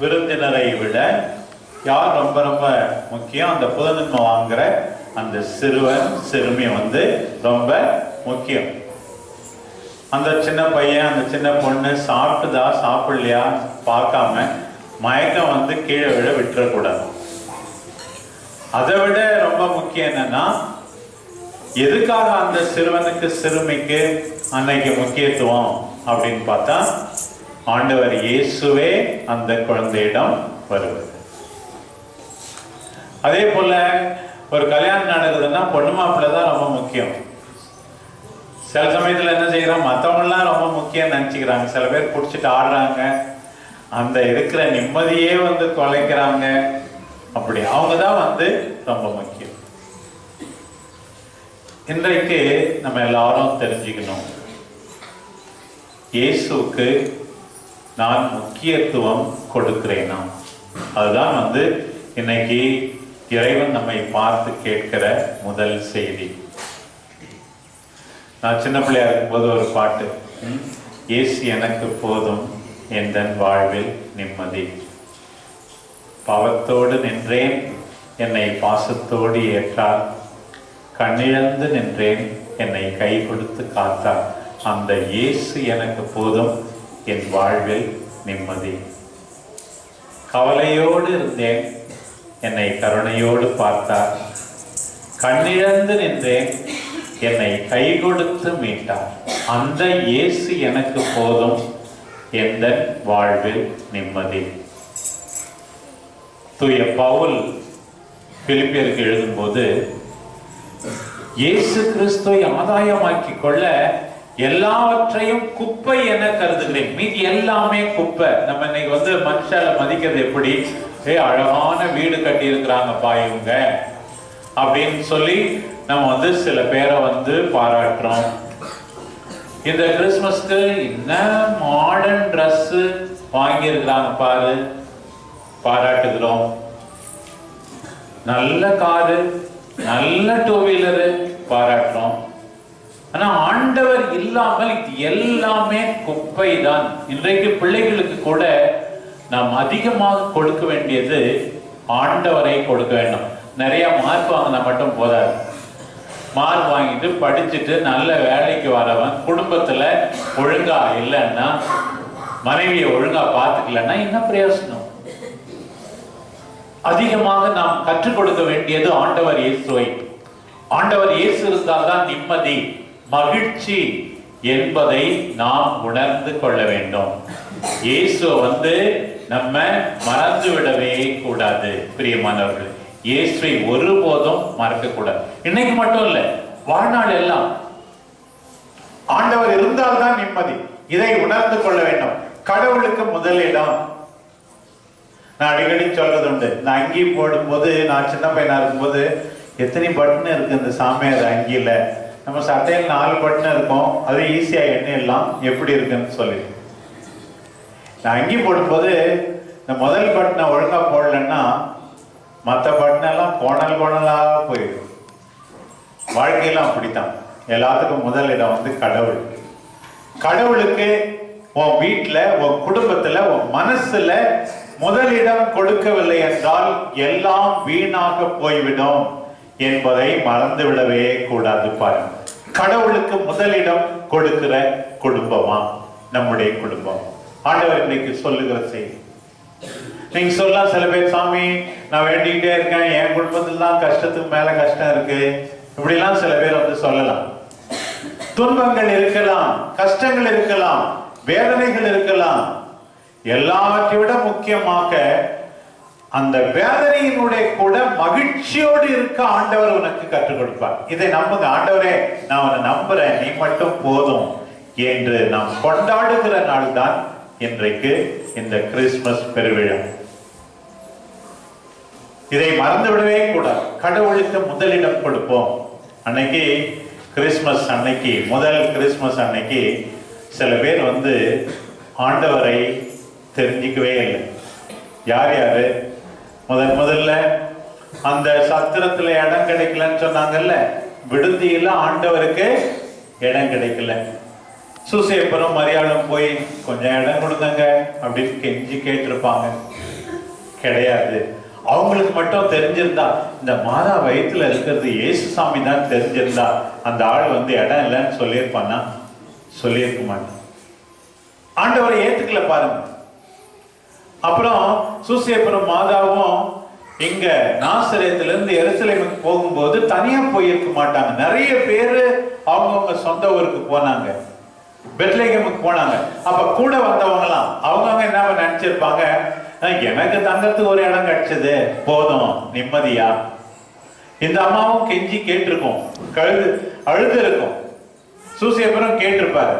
விருந்தினரை விட யார் ரொம்ப ரொம்ப முக்கியம்? அந்த புதன்மை வாங்குற அந்த சிறுவன் சிறுமி வந்து ரொம்ப முக்கியம். அந்த சின்ன பையன் அந்த சின்ன பொண்ணு சாப்பிட்டுதா சாப்பிடலையா பார்க்காம மயக்கம் வந்து கீழே விழ விட்டுறக்கூடாது. அதை விட ரொம்ப முக்கியம் என்னன்னா எதுக்காக அந்த சிறுவனுக்கு சிறுமிக்கு அன்னைக்கு முக்கியத்துவம் அப்படின்னு பார்த்தா ஆண்டவர் இயேசுவே அந்த குழந்தையிடம் வருவது. அதே போல ஒரு கல்யாணம் நடக்குதுன்னா பொண்ணு மாப்பிள்ளை தான் ரொம்ப முக்கியம். சில சமயத்தில் என்ன செய்கிறோம் மற்றவங்களாம் ரொம்ப முக்கியம் நினச்சிக்கிறாங்க. சில பேர் குடிச்சிட்டு ஆடுறாங்க. அந்த இருக்கிற நிம்மதியே வந்து தொலைக்கிறாங்க அப்படி அவங்க தான் வந்து ரொம்ப முக்கியம். இன்றைக்கு நம்ம எல்லாரும் தெரிஞ்சுக்கணும். இயேசுவுக்கு நான் முக்கியத்துவம் கொடுக்கிறேனா? அதுதான் வந்து இன்னைக்கு இறைவன் நம்மை பார்த்து கேட்கிற முதல் செய்தி. நான் சின்ன பிள்ளையா இருக்கும்போது ஒரு பாட்டு ம், இயேசு எனக்கு போதும் என் வாழ்வில் நிம்மதி. பாவத்தோடு நின்றேன் என்னை பாசத்தோடு ஏற்றார். கண்ணிழந்து நின்றேன் என்னை கை கொடுத்து காத்தார். அந்த இயேசு எனக்கு போதும் என் வாழ்வில் நிம்மதி. கவலையோடு இருந்தேன். என்னை கருணையோடு பார்த்தார். கண்ணிழந்து நின்றேன். என்னை கை கொடுத்து மீட்டார். அந்த இயேசு எனக்கு போதும். எந்த வாழ்வில் நிம்மதி. தூய பவுல் பிலிப்பியருக்கு எழுதும்போது இயேசு கிறிஸ்துவை ஆதாயமாக்கி கொள்ள எல்லாவற்றையும் குப்பை என கருதுகிறேன். மீதி எல்லாமே குப்பை. நம்ம இன்னைக்கு வந்து மனுஷால மதிக்கிறது எப்படி? ஏ அழகான வீடு கட்டி இருக்கிறாங்கப்பா இவங்க. அப்படின்னு சொல்லி நம்ம வந்து சில பேரை வந்து பாராட்டுறோம். இந்த கிறிஸ்மஸ்க்கு என்ன மாடர்ன் ட்ரெஸ் வாங்கியிருக்கிறாங்க பாரு. பாராட்டுகிறோம். நல்ல காரு நல்ல டூ வீலரு பாராட்டுறோம். ஆனா ஆண்டவர் இல்லாமல் இது எல்லாமே குப்பை தான் இன்றைக்கு பிள்ளைகளுக்கு கூட நாம் அதிகமாக கொடுக்க வேண்டியது ஆண்டவரை கொடுக்க வேண்டும். நிறைய மார்க் வாங்கினா மட்டும் போதாது. மார்க் வாங்கிட்டு படிச்சுட்டு நல்ல வேலைக்கு வரவன் குடும்பத்துல ஒழுங்கா இல்லைன்னா மனைவியை ஒழுங்கா பார்த்துக்கலன்னா என்ன பிரயோசனம்? அதிகமாக நாம் கற்றுக் கொடுக்க வேண்டியது ஆண்டவர் இயேசுவை. ஆண்டவர் இயேசு இருந்தால்தான் நிம்மதி. மகிழ்ச்சி என்பதை நாம் உணர்ந்து கொள்ள வேண்டும். இயேசு வந்து நம்ம மறந்து விடவே கூடாது பிரியமானவர்கள். இயேசுவை ஒருபோதும் மறக்க கூடாது இன்னைக்கு மட்டும் இல்ல வாழ்நாள் எல்லாம் ஆண்டவர் இருந்தால்தான் நிம்மதி. இதை உணர்ந்து கொள்ள வேண்டும். கடவுளுக்கு முதலிடம் நான் அடிக்கடி சொல்றது உண்டு. நான் அங்கி போடும்போது நான் சின்ன பையனா இருக்கும்போது எத்தனை பட்டன் இருக்கு இந்த சாமியார் அங்கியில நம்ம சட்டையில் நாலு பட்டன் இருக்கும் அது ஈஸியாக எண்ணிடலாம். எப்படி இருக்குன்னு சொல்லி. நான் அங்கி போடும்போது இந்த முதல் பட்டனை ஒழுங்காக போடலன்னா மற்ற பட்டனெல்லாம் கோணல் கோணலாக போயிடும். வாழ்க்கையெல்லாம் அப்படித்தான். எல்லாத்துக்கும் முதல் இடம் வந்து கடவுள். கடவுளுக்கு உன் வீட்டில் உன் குடும்பத்தில் உன் மனசில் முதலிடம் கொடுக்கவில்லை என்றால் எல்லாம் வீணாக போய்விடும். என்பதை மறந்து விடவே கூடாது பாருங்க கடவுளுக்கு முதலிடம் கொடுக்கிற குடும்பமா? நம்முடைய குடும்பம். ஆண்டவர் இன்னைக்கு சொல்லுகிற செய்தி. நீங்க சொல்லலாம் சில பேர் சாமி நான் வேண்டிக்கிட்டே இருக்கேன். என் குடும்பத்துல தான் கஷ்டத்துக்கு மேல கஷ்டம் இருக்கு. இப்படிலாம் சில பேர் வந்து சொல்லலாம். துன்பங்கள் இருக்கலாம் கஷ்டங்கள் இருக்கலாம் வேதனைகள் இருக்கலாம். எல்லாவற்றை விட முக்கியமாக அந்த வேதனையினுடைய கூட மகிழ்ச்சியோடு இருக்க ஆண்டவர் உனக்கு கற்றுக் கொடுப்பார். இதை நம்புங்க. ஆண்டவரே நான் உன்னை நம்புறேன். நீ மட்டும் போதும் என்று நாம் கொண்டாடுகிற நாள் தான் இன்றைக்கு இந்த கிறிஸ்துமஸ் பெருவிழா. இதை மறந்துவிடவே கூடாது. கடவுளுக்கு முதலிடம் கொடுப்போம். அன்னைக்கு கிறிஸ்மஸ் அன்னைக்கு முதல் கிறிஸ்மஸ் அன்னைக்கு சில பேர் வந்து ஆண்டவரை தெரிஞ்சிக்கவே இல்லை. யார் யாரு? முதன் முதல்ல அந்த சத்திரத்துல இடம் கிடைக்கலன்னு சொன்னாங்கல்ல விடுதியில ஆண்டவருக்கு இடம் கிடைக்கல. சுசேப்பரும் மரியாளும் போய் கொஞ்சம் இடம் கொடுங்க அப்படின்னு கெஞ்சி கேட்டிருப்பாங்க. கிடையாது. அவங்களுக்கு மட்டும் தெரிஞ்சிருந்தா இந்த மாதா வயிற்றுல இருக்கிறது இயேசுசாமி தான் தெரிஞ்சிருந்தா அந்த ஆள் வந்து இடம் இல்லைன்னு சொல்லியிருப்பானா? சொல்லியிருக்க மாட்டான். ஆண்டவரை ஏத்துக்கல பாருங்க. அப்புறம் சூசியபுரம் மாதாவும் இங்க நாசரேத்துல இருந்து எருசலேமுக்கு போகும்போது தனியா போயிருக்க மாட்டாங்க. நிறைய பேரு அவங்கவுங்க சொந்த ஊருக்கு போனாங்க. பெட்லேகமுக்கு போனாங்க. அப்ப கூட வந்தவங்கலாம் அவங்கவுங்க என்ன நினைச்சிருப்பாங்க? எனக்கு தங்கத்துக்கு ஒரு இடம் கிடைச்சது. போதும். நிம்மதியா? இந்த அம்மாவும் கெஞ்சி கேட்டிருக்கும். கழுது அழுது இருக்கும். சூசியபுரம் கேட்டிருப்பாரு.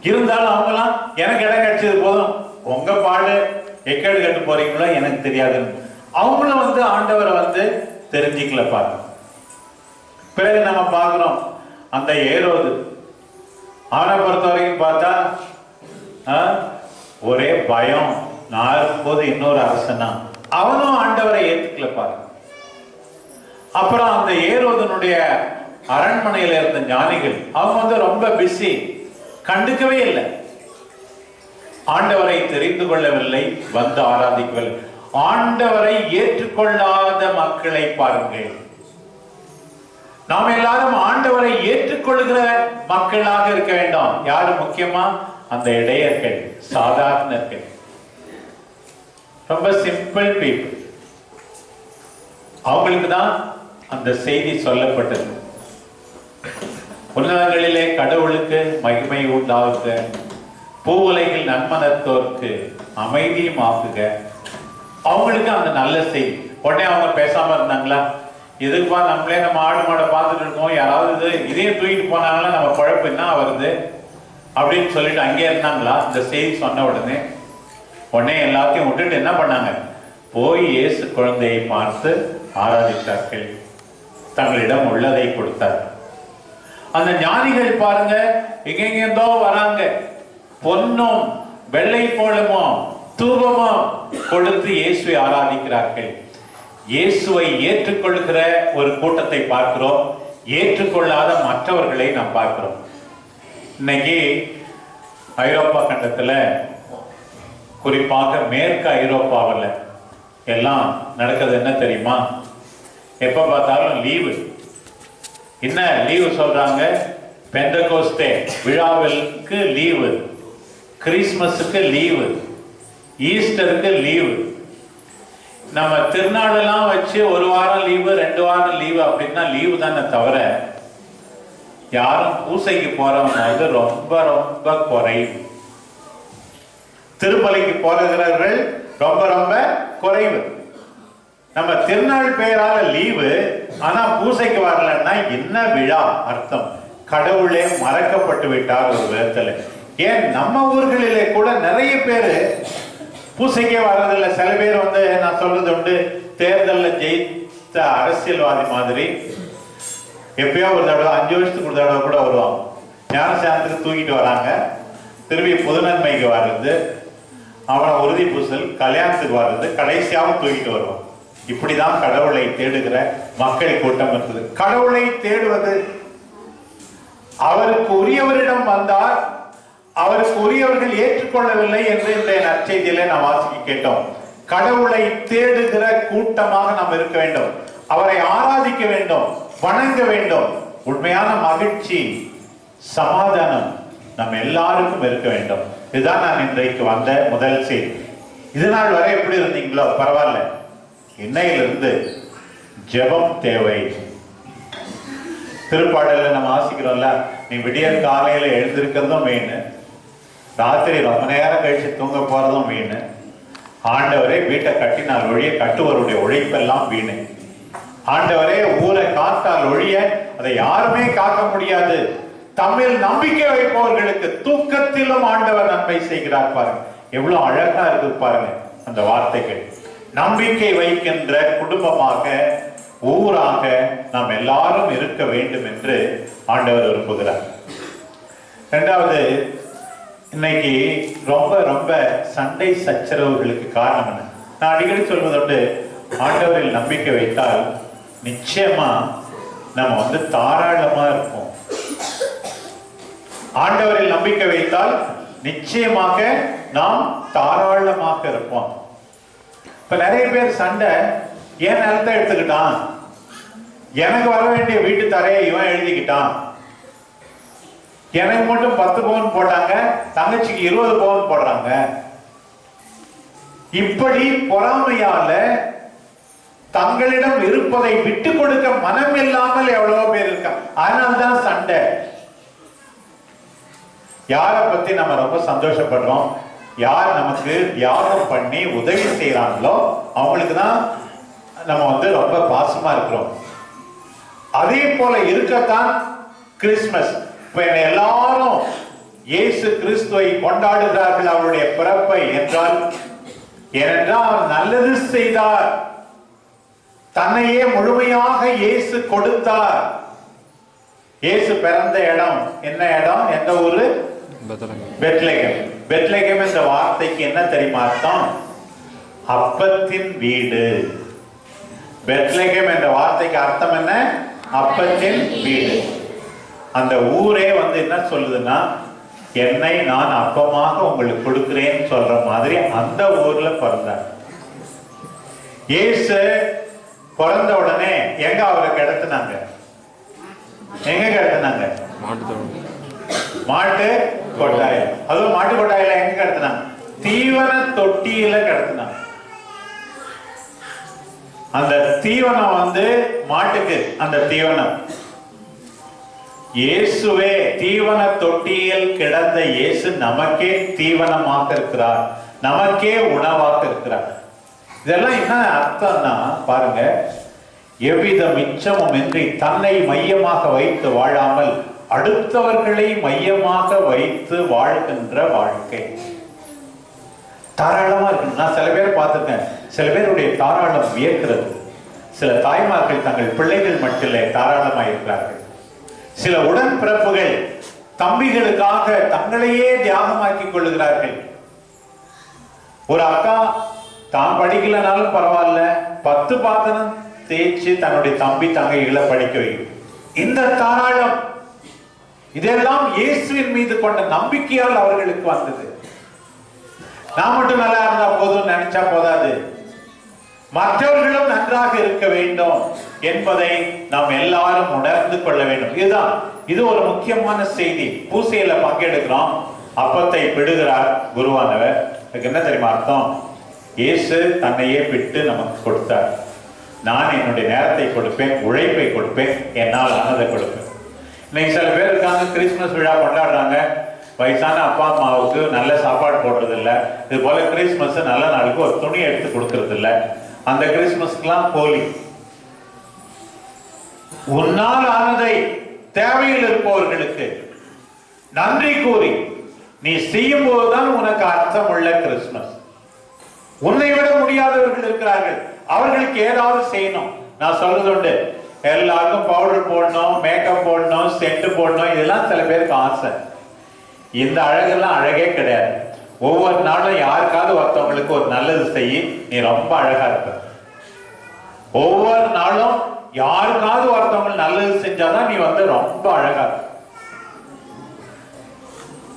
இருந்தாலும் அவங்கலாம் எனக்கு இடம் கிடைச்சது போதும். உங்க பாடு. எக்கேடு கட்டு போறீங்களோ எனக்கு தெரியாதுன்னு. அவங்களும் வந்து ஆண்டவரை வந்து தெரிஞ்சுக்கல பாருங்க பிறகு நம்ம பார்க்குறோம் அந்த ஏரோது. அவனை பொறுத்த வரைக்கும் பார்த்தா ஆ, ஒரே பயம். நான் இருக்கும்போது இன்னொரு அரசனா. அவனும் ஆண்டவரை ஏற்றுக்கல பாருங்க அப்புறம் அந்த ஏரோதனுடைய அரண்மனையில் இருந்த ஞானிகள் அவங்க வந்து ரொம்ப பிஸி கண்டுக்கவே இல்லை. ஆண்டவரை தெரிந்து கொள்ளவில்லை வந்து ஆராதிக்கவில்லை. ஆண்டவரை ஏற்றுக்கொள்ளாத மக்களை பாருங்கள் நாம் எல்லாரும் ஆண்டவரை ஏற்றுக்கொள்கிற மக்களாக இருக்க வேண்டாம். யாரு முக்கியமா? அந்த இடையர்கள் சாதாரணர்கள். ரொம்ப சிம்பிள் பீப்புள் அவங்களுக்கு தான் அந்த செய்தி சொல்லப்பட்டது. உன்னதங்களிலே கடவுளுக்கு மகிமை உண்டாகுக. பூவுலகில் நன்மனத்தோர்க்கு அமைதியும் ஆக்குக. அவங்களுக்கு அந்த நல்ல செய்தி உடனே அவங்க பேசாம இருந்தாங்களா? எதுக்குப்பா நம்மளே நம்ம ஆடு மாடை பார்த்துட்டு இருக்கோம். யாராவது இது இதே தூக்கிட்டு போனாங்களா நம்ம குழப்பம் என்ன வருது அப்படின்னு சொல்லிட்டு அங்கே இருந்தாங்களா? இந்த செய்தி சொன்ன உடனே உடனே எல்லாத்தையும் விட்டுட்டு என்ன பண்ணாங்க? போய் இயேசு குழந்தையை பார்த்து ஆராதித்தார்கள். தங்களிடம் உள்ளதை கொடுத்தார். அந்த ஞானிகள் பாருங்க எங்கெங்கேருந்தோ வராங்க. பொன்னும் வெள்ளை போலமும் தூபமும் கொடுத்து இயேசுவை ஆராதிக்கிறார்கள். இயேசுவை ஏற்றுக்கொள்கிற ஒரு கூட்டத்தை பார்க்கிறோம். ஏற்றுக்கொள்ளாத மற்றவர்களை நாம் பார்க்கிறோம். இன்னைக்கு ஐரோப்பா கண்டத்தில் குறிப்பாக மேற்கு ஐரோப்பாவில் எல்லாம் நடக்கிறது என்ன தெரியுமா? எப்ப பார்த்தாலும் லீவு. என்ன லீவு சொல்றாங்க? பெந்தகோஸ்தே விழாவிற்கு லீவு. கிறிஸ்மஸுக்கு லீவு ஈஸ்டருக்கு லீவு. நம்ம திருநாளெல்லாம் வச்சு ஒரு வாரம் லீவு ரெண்டு வாரம் லீவு அப்படின்னா லீவு தானே தவிர யாரும் பூசைக்கு போறவங்க வந்து ரொம்ப ரொம்ப குறைவு. திருமலைக்கு போகிறவர்கள் ரொம்ப ரொம்ப குறைவு. நம்ம திருநாள் பெயரால லீவு ஆனா பூசைக்கு வரலன்னா என்ன விழா அர்த்தம்? கடவுளே மறக்கப்பட்டு விட்டார் ஒரு விதத்துல ஏன் நம்ம ஊர்களிலே கூட நிறைய பேரு பூசைக்கே வர்றதில்ல. சில பேர் வந்து நான் சொல்றது உண்டு. தேர்தலில் ஜெயித்த அரசியல்வாதி மாதிரி எப்பயோ ஒரு தடவை அஞ்சு வருஷத்துக்கு ஒரு தடவை கூட வருவாங்க. ஞானசானத்துக்கு தூக்கிட்டு வராங்க. திரும்பி புதுநன்மைக்கு வர்றது. அவனை உறுதி பூசல் கல்யாணத்துக்கு வர்றது. கடைசியாவும் தூக்கிட்டு வருவான். இப்படிதான் கடவுளை தேடுகிற மக்கள் கூட்டம் இருக்குது. கடவுளை தேடுவது அவருக்கு உரியவரிடம் வந்தார் அவருக்கு உரியவர்கள் ஏற்றுக்கொள்ளவில்லை என்று இந்த நற்செய்தியிலே நாம் வாசிக்க கேட்டோம். கடவுளை தேடுகிற கூட்டமாக நாம் இருக்க வேண்டும். அவரை ஆராதிக்க வேண்டும் வணங்க வேண்டும். உண்மையான மகிழ்ச்சி சமாதானம் நம்ம எல்லாருக்கும் இருக்க வேண்டும். இதுதான் நான் இன்றைக்கு வந்த முதல் செய்தி. இது நாள் வரை எப்படி இருந்தீங்களோ? பரவாயில்ல. இன்னையிலிருந்து ஜெபம் தேவை. திருப்பாடல நம்ம வாசிக்கிறோம்ல நீ விடிய காலையில எழுந்திருக்கிறதும் மெயின் ராத்திரி ரொம்ப நேரம் கழிச்சு தூங்க போறதும் வீணு. ஆண்டவரே வீட்டை கட்டினால் ஒழிய கட்டுவருடைய உழைப்பெல்லாம் வீணு. ஆண்டவரே ஊரை காத்தால் ஒழிய அதை யாருமே காக்க முடியாது. தமிழ் நம்பிக்கை வைப்பவர்களுக்கு தூக்கத்திலும் ஆண்டவர் நன்மை செய்கிறார் பாருங்க. எவ்வளவு அழகா இருக்கு பாருங்க அந்த வார்த்தைகள். நம்பிக்கை வைக்கின்ற குடும்பமாக ஊராக நாம் எல்லாரும் இருக்க வேண்டும் என்று ஆண்டவர் விரும்புகிறார். ரெண்டாவது இன்னைக்கு ரொம்ப ரொம்ப சண்டை சச்சரவுகளுக்கு காரணம் என்ன? நான் அடிக்கடி சொல்வதோடு ஆண்டவரில் நம்பிக்கை வைத்தால் நிச்சயமா நம்ம வந்து தாராளமா இருப்போம். ஆண்டவரில் நம்பிக்கை வைத்தால் நிச்சயமாக நாம் தாராளமாக இருப்போம். இப்ப நிறைய பேர் சண்டை ஏன் நிலத்தை எடுத்துக்கிட்டான். எனக்கு வர வேண்டிய வீட்டு தரையை இவன் எழுதிக்கிட்டான். எனக்கு மட்டும் பத்து பவுன் போட்டாங்க தங்கச்சிக்கு இருபது பவுன் போடுறாங்க. இப்படி பொறாமையால தங்களிடம் இருப்பதை விட்டு கொடுக்க மனம் இல்லாமல் எவ்வளவோ பேர் இருக்காங்க. அதனால்தான் சண்டை. யாரை பத்தி நம்ம ரொம்ப சந்தோஷப்படுறோம்? யார் நமக்கு தியாகம் பண்ணி உதவி செய்யறாங்களோ அவங்களுக்கு தான் நம்ம வந்து ரொம்ப பாசமா இருக்கிறோம். அதே போல இருக்கத்தான் கிறிஸ்மஸ். எல்லாரும் இயேசு கிறிஸ்துவை கொண்டாடுகிறார்கள் அவருடைய பிறப்பை என்றால் ஏனென்றால் நல்லது செய்தார். தன்னையே முழுமையாக இயேசு கொடுத்தார். இயேசு பிறந்த இடம் என்ன இடம்? எந்த ஊரு? பெத்தலகம் பெத்லகேம். பெத்லகேம் என்ற வார்த்தைக்கு என்ன தெரியுமா அர்த்தம்? அப்பத்தின் வீடு. பெத்லகேம் என்ற வார்த்தைக்கு அர்த்தம் என்ன? அப்பத்தின் வீடு. அந்த ஊரே வந்து என்ன சொல்லுதுன்னா என்னை நான் அப்பமாக உங்களுக்கு கொடுக்கிறேன்னு சொல்ற மாதிரி அந்த ஊர்ல பிறந்தார். இயேசு பிறந்த உடனே எங்க அவரை கிடத்துனாங்க? எங்க கிடத்துனாங்க? மாட்டு கொட்டாய். அதுவும் மாட்டு கொட்டாயில எங்க கிடத்துனாங்க? தீவன தொட்டியில கிடத்துனாங்க. அந்த தீவனம் வந்து மாட்டுக்கு அந்த தீவனம். இயேசுவே தீவன தொட்டியில் கிடந்த இயேசு நமக்கே தீவனமாக இருக்கிறார். நமக்கே உணவாக இருக்கிறார். இதெல்லாம் என்ன அர்த்தம்னா பாருங்க எவ்வித மிச்சமும் இன்றி தன்னை மையமாக வைத்து வாழாமல் அடுத்தவர்களை மையமாக வைத்து வாழ்கின்ற வாழ்க்கை. தாராளமா இருக்கு. நான் சில பேர் பார்த்துருக்கேன். சில பேருடைய தாராளம் வியக்கிறது. சில தாய்மார்கள் தங்கள் பிள்ளைகள் மட்டும் தாராளமாக இருக்கிறார்கள் சில உடன்பிறப்புகள் தம்பிகளுக்காக தங்களையே தியாகமாக்கிக் கொள்ளுகிறார்கள். ஒரு அக்கா தான் படிக்கலனாலும் பரவாயில்ல பத்து பாத்திரம் தேய்ச்சி தன்னுடைய தம்பி தங்கைகளை படிக்க வைக்கும். இந்த தாராளம் இதெல்லாம் இயேசுவின் மீது கொண்ட நம்பிக்கையால் அவர்களுக்கு வந்தது. நான் மட்டும் நல்லா இருந்தா போதும் நினைச்சா போதாது. மற்றவர்களும் நன்றாக இருக்க வேண்டும் என்பதை நாம் எல்லாரும் உணர்ந்து கொள்ள வேண்டும். இதுதான். இது ஒரு முக்கியமான செய்தி. பூசையில பங்கெடுக்கிறோம். அப்பத்தை பிடுகிறார் குருவானவர். அதுக்கு என்ன தெரியுமா அர்த்தம்? இயேசு தன்னையே பிட்டு நமக்கு கொடுத்தார். நான் என்னுடைய நேரத்தை கொடுப்பேன் உழைப்பை கொடுப்பேன் என்னால் ஆனதை கொடுப்பேன். இன்னைக்கு சில பேர் இருக்காங்க கிறிஸ்துமஸ் விழா கொண்டாடுறாங்க. வயசான அப்பா அம்மாவுக்கு நல்ல சாப்பாடு போடுறது இல்ல இது போல கிறிஸ்துமஸ் நல்ல நாளுக்கு ஒரு துணி எடுத்து கொடுக்கறது அந்த கிறிஸ்துமஸ்க்குலாம் போலி. உன்னால் ஆனதை தேவையில் இருப்பவர்களுக்கு நன்றி கூறி நீ செய்யும் போதுதான் உனக்கு அர்த்தம் உள்ள கிறிஸ்துமஸ். உன்னை விட முடியாதவர்கள் இருக்கிறார்கள். அவர்களுக்கு ஏதாவது செய்யணும். நான் சொல்றது உண்டு. எல்லாருக்கும் பவுடர் போடணும் மேக்கப் போடணும் சென்ட் போடணும் இதெல்லாம் சில பேருக்கு ஆசை. இந்த அழகெல்லாம் அழகே கிடையாது. ஒவ்வொரு நாளும் யாருக்காவது ஒருத்தவங்களுக்கு ஒரு நல்லது செய்ய நீ ரொம்ப அழகா இருப்ப. ஒவ்வொரு நாளும் யாருக்காவது ஒருத்தவங்க நல்லது செஞ்சாதான் நீ வந்து ரொம்ப அழகா இருப்ப.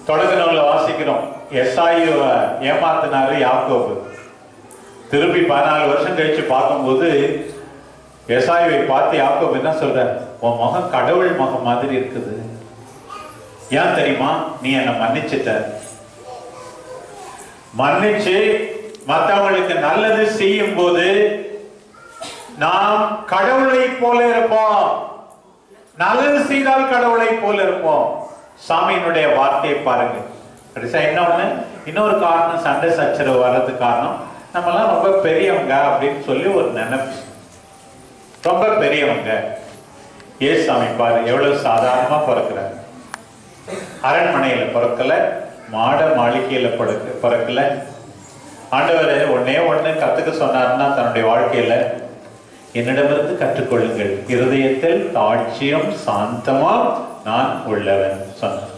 தொடக்க வாசிக்கிறோம். எஸ்ஐயு ஏமாத்தினாரு யாக்கோபு. திருப்பி பதினாலு வருஷம் கழிச்சு பார்க்கும்போது எஸ்ஐவை பார்த்து யாக்கோபு என்ன சொல்ற உன் முகம் கடவுள் முகம் மாதிரி இருக்குது. ஏன் தெரியுமா? நீ என்னை மன்னிச்சிட்ட. மன்னிச்சு மற்றவங்களுக்கு நல்லது செய்யும் போது நாம் கடவுளை போல இருப்போம். நல்லது செய்தால் கடவுளை போல இருப்போம். சாமியினுடைய வார்த்தையை பாருங்க. கடைசியா என்ன ஒண்ணு? இன்னொரு காரணம் சண்டை சச்சரவு வர்றதுக்கு காரணம். நம்மலாம் ரொம்ப பெரியவங்க அப்படின்னு சொல்லி ஒரு நினைப்பு. ரொம்ப பெரியவங்க. ஏ சாமி பாரு எவ்வளவு சாதாரணமா பிறக்கிறாங்க அரண்மனையில பிறக்கல. மாட மாளிகையில் படுக்க பிறக்கல. ஆண்டவர் ஒன்னே ஒன்று கற்றுக்க சொன்னார்னா தன்னுடைய வாழ்க்கையில் என்னிடமிருந்து கற்றுக்கொள்ளுங்கள். இருதயத்தில் தாட்சியம் சாந்தமா நான் உள்ளவன் சொன்னார்.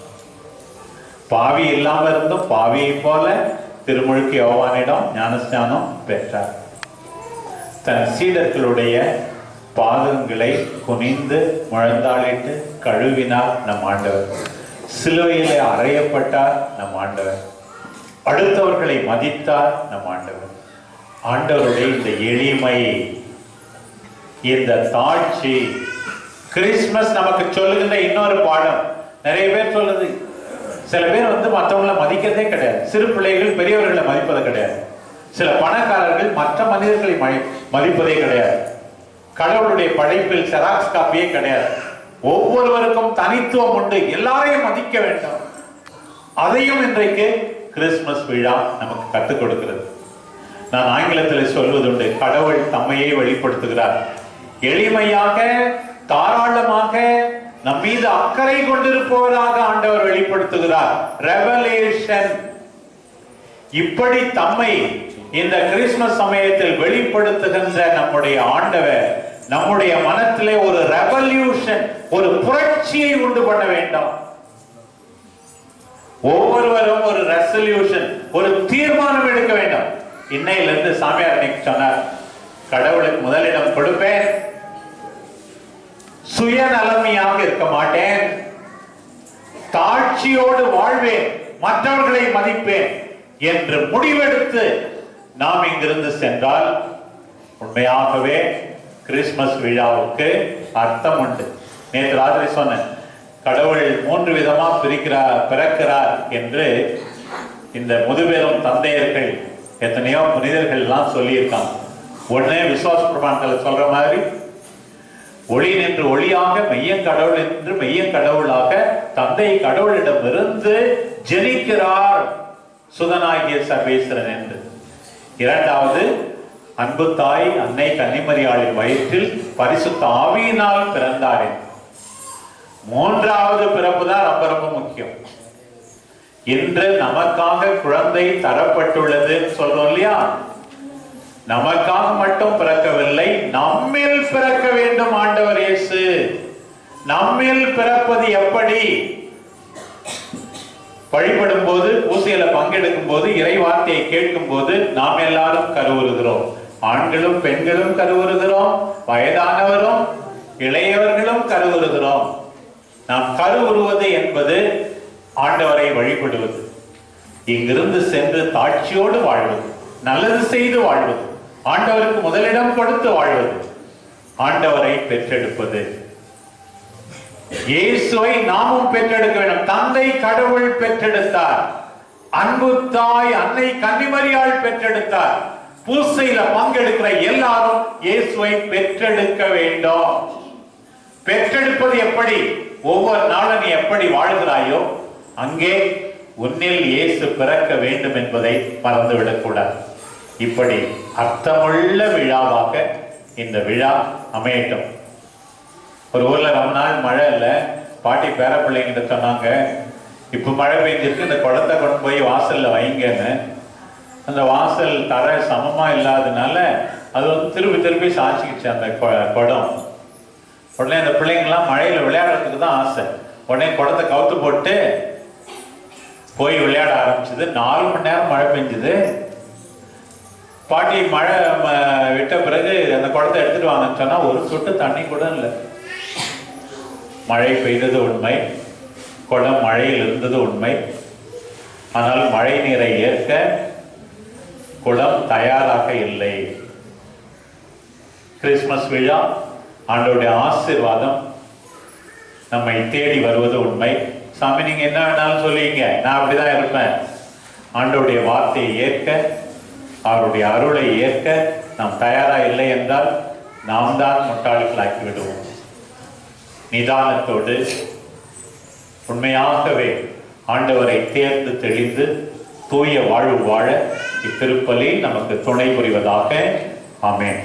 பாவி இல்லாம இருந்தும் பாவியை போல திருமுழுக்கு யோவானிடம் ஞானஸ்நானம் பெற்றார். தன் சீடர்களுடைய பாதங்களை குனிந்து முழந்தாளிட்டு கழுவினார் நம் ஆண்டவர். சிலுவையிலே அறையப்பட்டார் நம் ஆண்டவர். அடுத்தவர்களை மதித்தார் நம் ஆண்டவர். ஆண்டவருடைய இந்த எளிமை இந்த தாட்சி கிறிஸ்மஸ் நமக்கு சொல்லுகின்ற இன்னொரு பாடம். நிறைய பேர் சொல்லுது சில பேர் வந்து மற்றவங்களை மதிக்கிறதே கிடையாது. சிறு பிள்ளைகள் பெரியவர்களை மதிப்பது கிடையாது. சில பணக்காரர்கள் மற்ற மனிதர்களை மதி- மதிப்பதே கிடையாது. கடவுளுடைய படைப்பில் செராக்ஸ் காப்பியே கிடையாது. ஒவ்வொருவருக்கும் தனித்துவம் உண்டு. எல்லாரையும் மதிக்க வேண்டும். அதையும் இன்றைக்கு கிறிஸ்துமஸ் விழா நமக்கு கற்றுக் கொடுக்கிறது. நான் ஆங்கிலத்தில் சொல்வதுண்டு கடவுள் தம்மையே வெளிப்படுத்துகிறார். எளிமையாக தாராளமாக நம் மீது அக்கறை கொண்டிருப்பவராக ஆண்டவர் வெளிப்படுத்துகிறார். ரெவலேஷன் இப்படி தம்மை இந்த கிறிஸ்துமஸ் சமயத்தில் வெளிப்படுத்துகின்ற நம்முடைய ஆண்டவர் நம்முடைய மனத்திலே ஒரு ரெவல்யூஷன் ஒரு புரட்சியை உண்டு பண்ண வேண்டாம். ஒவ்வொருவரும் ஒரு ரெசல்யூஷன் ஒரு தீர்மானம் எடுக்க வேண்டும். இன்னையிலிருந்து சாமியார் அன்னைக்கு சொன்னார் கடவுளுக்கு முதலிடம் கொடுப்பேன். சுயநலமையாக இருக்க மாட்டேன். தாட்சியோடு வாழ்வேன். மற்றவர்களை மதிப்பேன். என்று முடிவெடுத்து நாம் இங்கிருந்து சென்றால் உண்மையாகவே கிறிஸ்மஸ் விழாவுக்கு அர்த்தம் உண்டு. நேற்று ராத்திரி சொன்னேன் கடவுள் மூன்று விதமா பிரிக்கிறார் பிறக்கிறார் என்று இந்த முதுபெரும் தந்தையர்கள் எத்தனையோ புனிதர்கள் எல்லாம் சொல்லியிருக்காங்க உடனே விசுவாச பிரமாணத்தில் சொல்ற மாதிரி ஒளி நின்று ஒளியாக மையக்கடவுள் என்று மெய்யன் கடவுளாக தந்தை கடவுளிடமிருந்து ஜெனிக்கிறார் சுதனாகிய சர்வேஸ்வரன் என்று இரண்டாவது அன்பு தாய் அன்னை கன்னிமரியாளின் வயிற்றில் பரிசுத்த ஆவியினால் பிறந்தார் என்று. மூன்றாவது பிறப்பு தான் ரொம்ப ரொம்ப முக்கியம். இன்று நமக்காக குழந்தை தரப்பட்டுள்ளதுன்னு சொல்றோம் இல்லையா? நமக்காக மட்டும் பிறக்கவில்லை நம்மில் பிறக்க வேண்டும் ஆண்டவர் இயேசு. நம்மில் பிறப்பது எப்படி? வழிபடும் போது பூசையில பங்கெடுக்கும் போது இறை வார்த்தையை கேட்கும் போது நாம் எல்லாரும் கருவுறுகிறோம். ஆண்களும் பெண்களும் கருவுறுகிறோம் வயதானவரும் இளையவர்களும் கருவுறுகிறோம். நாம் கருவுறுவது என்பது ஆண்டவரை வழிபடுவது. இங்கிருந்து சென்று தாட்சியோடு வாழ்வது நல்லது செய்து வாழ்வது ஆண்டவருக்கு முதலிடம் கொடுத்து வாழ்வது ஆண்டவரை பெற்றெடுப்பது. இயேசுவை நாமும் பெற்றெடுக்க வேண்டும். தந்தை கடவுள் பெற்றெடுத்தார். அன்பு தாய் அன்னை கன்னிமரியால் பெற்றெடுத்தார். பூசையில பங்கெடுக்கிற எல்லாரும் இயேசுவை பெற்றெடுக்க வேண்டும். பெற்றெடுப்பது எப்படி? ஒவ்வொரு நாளும் நீ எப்படி வாழ்கிறாயோ அங்கே உன்னில் இயேசு பிறக்க வேண்டும் என்பதை மறந்துவிடக் கூடாது இப்படி அர்த்தமுள்ள விழாவாக இந்த விழா அமையட்டும். ஒரு ஊர்ல ரொம்ப நாள் மழை இல்லை. பாட்டி பேர பிள்ளைங்கிட்ட சொன்னாங்க இப்ப மழை பெஞ்சிருக்கு இந்த குளத்தை கொண்டு போய் வாசல்ல வைங்கன்னு. அந்த வாசல் தர சமமா இல்லாதனால அது வந்து திருப்பி திருப்பி சாய்ச்சிக்கிச்சு அந்த குடம். உடனே அந்த பிள்ளைங்கள்லாம் மழையில் விளையாடுறதுக்கு தான் ஆசை. உடனே குடத்தை கவுத்து போட்டு போய் விளையாட ஆரம்பிச்சது. நாலு மணி நேரம் மழை பெஞ்சுது. பாட்டி மழை ம- விட்ட பிறகு அந்த குடத்தை எடுத்துட்டு வாங்கன்னு சொன்னா ஒரு சொட்டு தண்ணி கூட இல்லை. மழை பெய்தது உண்மை. குடம் மழையில் இருந்தது உண்மை. ஆனால் மழை நீரை ஏற்க குளம் தயாராக இல்லை. கிறிஸ்மஸ் விழா ஆண்டோடைய ஆசீர்வாதம் நம்மை தேடி வருவது உண்மை. சாமி நீங்க என்ன வேணாலும் சொல்லுவீங்க. நான் அப்படிதான் இருப்பேன். ஆண்டோடைய வார்த்தையை ஏற்க அவருடைய அருளை ஏற்க நாம் தயாரா இல்லை என்றால் நாம் தான் முட்டாள்களாக்கி விடுவோம். நிதானத்தோடு உண்மையாகவே ஆண்டவரை தேர்ந்து தெளிந்து தூய வாழ்வு வாழ இத்திருப்பலி நமக்கு துணை புரிவதாக. ஆமேன்.